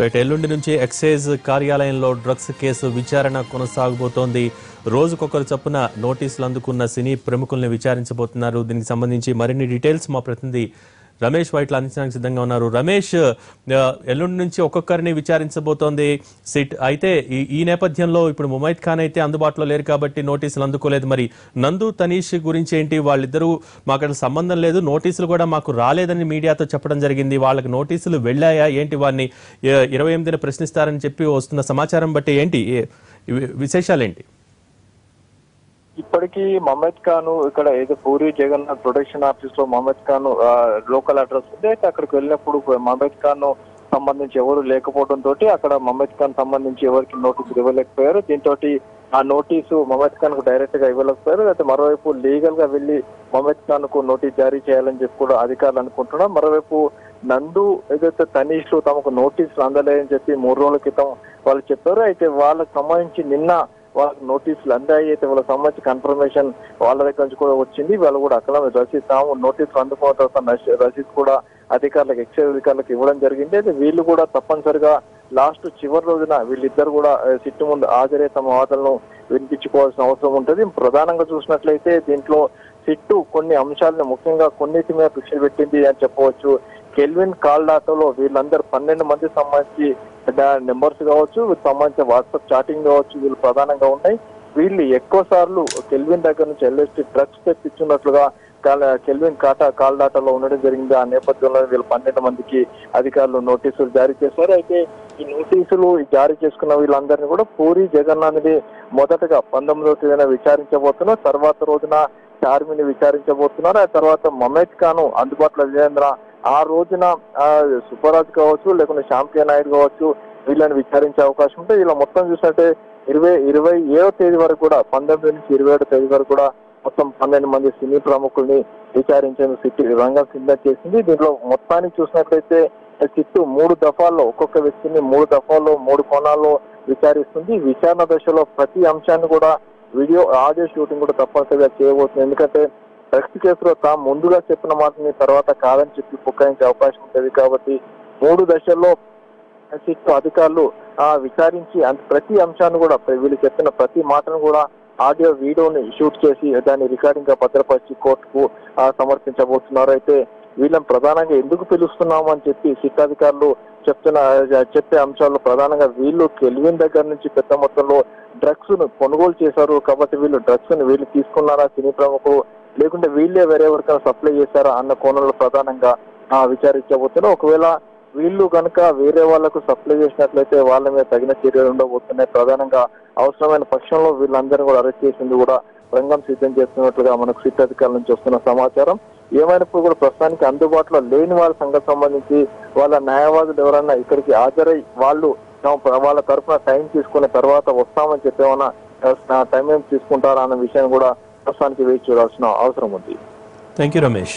Right ఎల్లుండి నుంచి excise కార్యాలయంలో డ్రగ్స్ కేసు విచారణ కొనసాగబోతోంది. రోజుకొకరు చొప్పున నోటీసులు అందుకున్న సినీ ప్రముఖుల్ని విచారించబోతున్నారు. దీనికి సంబంధించి మరిన్ని డీటెయిల్స్ మా ప్రతినిధి రమేష్ వైట్ల అందించడానికి సిద్ధంగా ఉన్నారు. రమేష్ ఎల్లుండి నుంచి ఒక్కొక్కరిని విచారించబోతోంది సిట్. అయితే ఈ ఈ నేపథ్యంలో ఇప్పుడు ముమైద్ ఖాన్ అయితే అందుబాటులో లేరు కాబట్టి నోటీసులు అందుకోలేదు. మరి నందు తనీష్ గురించి ఏంటి? వాళ్ళిద్దరూ మాకు అసలు సంబంధం లేదు. నోటీసులు కూడా మాకు రాలేదని మీడియాతో చెప్పడం జరిగింది. వాళ్ళకి నోటీసులు వెళ్ళాయా? ఏంటి వారిని ఇరవై ఎనిమిదిన ప్రశ్నిస్తారని చెప్పి వస్తున్న సమాచారం బట్టి ఏంటి? విశేషాలు ఏంటి విశేషాలేంటి? ఇప్పటికీ మహమ్మద్ ఖాన్ ఇక్కడ ఏదో పూరి జగన్నాథ్ ప్రొడక్షన్ ఆఫీస్లో మహమ్మద్ ఖాన్ లోకల్ అడ్రస్ ఉంది. అయితే అక్కడికి వెళ్ళినప్పుడు మహమ్మద్ ఖాన్ సంబంధించి ఎవరు లేకపోవడం తోటి అక్కడ మహమ్మద్ ఖాన్ సంబంధించి ఎవరికి నోటీసు ఇవ్వలేకపోయారు. దీంతో ఆ నోటీసు మహమ్మద్ ఖాన్కు డైరెక్ట్గా ఇవ్వలేకపోయారు. అయితే మరోవైపు లీగల్గా వెళ్ళి మహమ్మద్ ఖాన్కు నోటీస్ జారీ చేయాలని చెప్పి కూడా అధికారులు అనుకుంటున్నారు. మరోవైపు నందు ఏదైతే తనీష్ తమకు నోటీసులు అందలేదని చెప్పి మూడు రోజుల క్రితం వాళ్ళు చెప్పారు. అయితే వాళ్ళకు సంబంధించి నిన్న వాళ్ళకి నోటీసులు అందాయి అయితే వాళ్ళకి సంబంధించి కన్ఫర్మేషన్ వాళ్ళ దగ్గర నుంచి కూడా వచ్చింది. వాళ్ళు కూడా అక్కడ రసీద్ నోటీసులు అందుకున్న తర్వాత రసీద్ కూడా అధికారులకు ఎక్సైజ్ అధికారులకు ఇవ్వడం జరిగింది. అయితే వీళ్ళు కూడా తప్పనిసరిగా లాస్ట్ చివరి రోజున వీళ్ళిద్దరు కూడా సిట్టు ముందు హాజరై తమ వాదనలు వినిపించుకోవాల్సిన అవసరం ఉంటుంది. ప్రధానంగా చూసినట్లయితే దీంట్లో సిట్టు కొన్ని అంశాలను ముఖ్యంగా కొన్నిటి మీద దృష్టి పెట్టింది అని చెప్పవచ్చు. కెల్విన్ కాల్డాటోలో వీళ్ళందరూ పన్నెండు మంది సంబంధించి నెంబర్స్ కావచ్చు వీళ్ళకి సంబంధించిన వాట్సాప్ చాటింగ్ కావచ్చు వీళ్ళు ప్రధానంగా ఉన్నాయి వీళ్ళు ఎక్కువ సార్లు కెల్విన్ దగ్గర నుంచి ఎల్ఎస్టీ డ్రగ్స్ తెప్పించున్నట్లుగా కెల్విన్ కాటా కాల్ డాటాలో ఉండడం జరిగింది. ఆ నేపథ్యంలో వీళ్ళు పన్నెండు మందికి అధికారులు నోటీసులు జారీ చేశారు. అయితే ఈ నోటీసులు జారీ చేసుకున్న వీళ్ళందరినీ కూడా పూరి జగన్నాథ్ని మొదటగా పంతొమ్మిదవ తేదీన విచారించబోతున్నారు తర్వాత రోజున చార్మిని విచారించబోతున్నారు. ఆ తర్వాత మమేద్ ఖాను అందుబాటులో లేనందున ఆ రోజున సుబ్బరాజు కావచ్చు లేకుంటే శాంపియా నాయుడు కావచ్చు వీళ్ళని విచారించే అవకాశం ఉంటే ఇలా మొత్తం చూసినట్టే ఇరవై ఇరవై ఏడో తేదీ వరకు కూడా పంతొమ్మిది నుంచి ఇరవై ఏడో తేదీ వరకు కూడా మొత్తం పన్నెండు మంది సినీ ప్రముఖుల్ని విచారించేందుకు సిట్టు రంగం సిద్ధం చేసింది. దీంట్లో మొత్తానికి చూసినట్లయితే సిట్టు మూడు దఫాల్లో ఒక్కొక్క వ్యక్తిని మూడు దఫాల్లో మూడు కోణాల్లో విచారిస్తుంది. విచారణ దశలో ప్రతి అంశాన్ని కూడా వీడియో ఆడియో షూటింగ్ కూడా తప్పనిసరిగా చేయబోతుంది. ఎందుకంటే డ్రగ్స్ కేసులో తాము ముందుగా చెప్పిన మాటని తర్వాత కాదని చెప్పి పుక్కాయించే అవకాశం ఉంటుంది. కాబట్టి మూడు దశల్లో సిట్ అధికారులు ఆ విచారించి అంత ప్రతి అంశాన్ని కూడా వీళ్ళు చెప్పిన ప్రతి మాటను కూడా ఆడియో వీడియోని షూట్ చేసి దాన్ని రికార్డింగ్గా భద్రపరిచి కోర్టుకు సమర్పించబోతున్నారు. అయితే వీళ్ళని ప్రధానంగా ఎందుకు పిలుస్తున్నాము అని చెప్పి సిట్ అధికారులు చెప్తున్న చెప్పే అంశాల్లో ప్రధానంగా వీళ్ళు కెల్విన్ దగ్గర నుంచి పెద్ద మొత్తంలో డ్రగ్స్ను కొనుగోలు చేశారు. కాబట్టి వీళ్ళు డ్రగ్స్ను వీళ్ళు తీసుకున్నారా? సినీ ప్రముఖులు లేకుంటే వీళ్ళే వేరే ఎవరికైనా సప్లై చేశారా అన్న కోణంలో ప్రధానంగా ఆ, విచారించబోతున్నారు ఒకవేళ వీళ్ళు కనుక వేరే వాళ్ళకు సప్లై చేసినట్లయితే వాళ్ళ మీద తగిన చర్యలు ఉండబోతున్నాయి. ప్రధానంగా అవసరమైన పక్షంలో వీళ్ళందరినీ కూడా అరెస్ట్ చేసింది కూడా రంగం సిద్ధం చేస్తున్నట్లుగా మనకు సిట్ అధికారుల నుంచి వస్తున్న సమాచారం. ఏమైనప్పుడు కూడా ప్రస్తుతానికి అందుబాటులో లేని వాళ్ళ సంగతి సంబంధించి వాళ్ళ న్యాయవాదులు ఎవరన్నా ఇక్కడికి హాజరై వాళ్ళు తమ- వాళ్ళ తరఫున టైం తీసుకున్న తర్వాత వస్తామని చెప్పేమన్నా టైం ఏం తీసుకుంటారా అన్న విషయాన్ని కూడా ప్రస్తుతానికి వేచి చూడాల్సిన అవసరం ఉంది థ్యాంక్ యూ రమేష్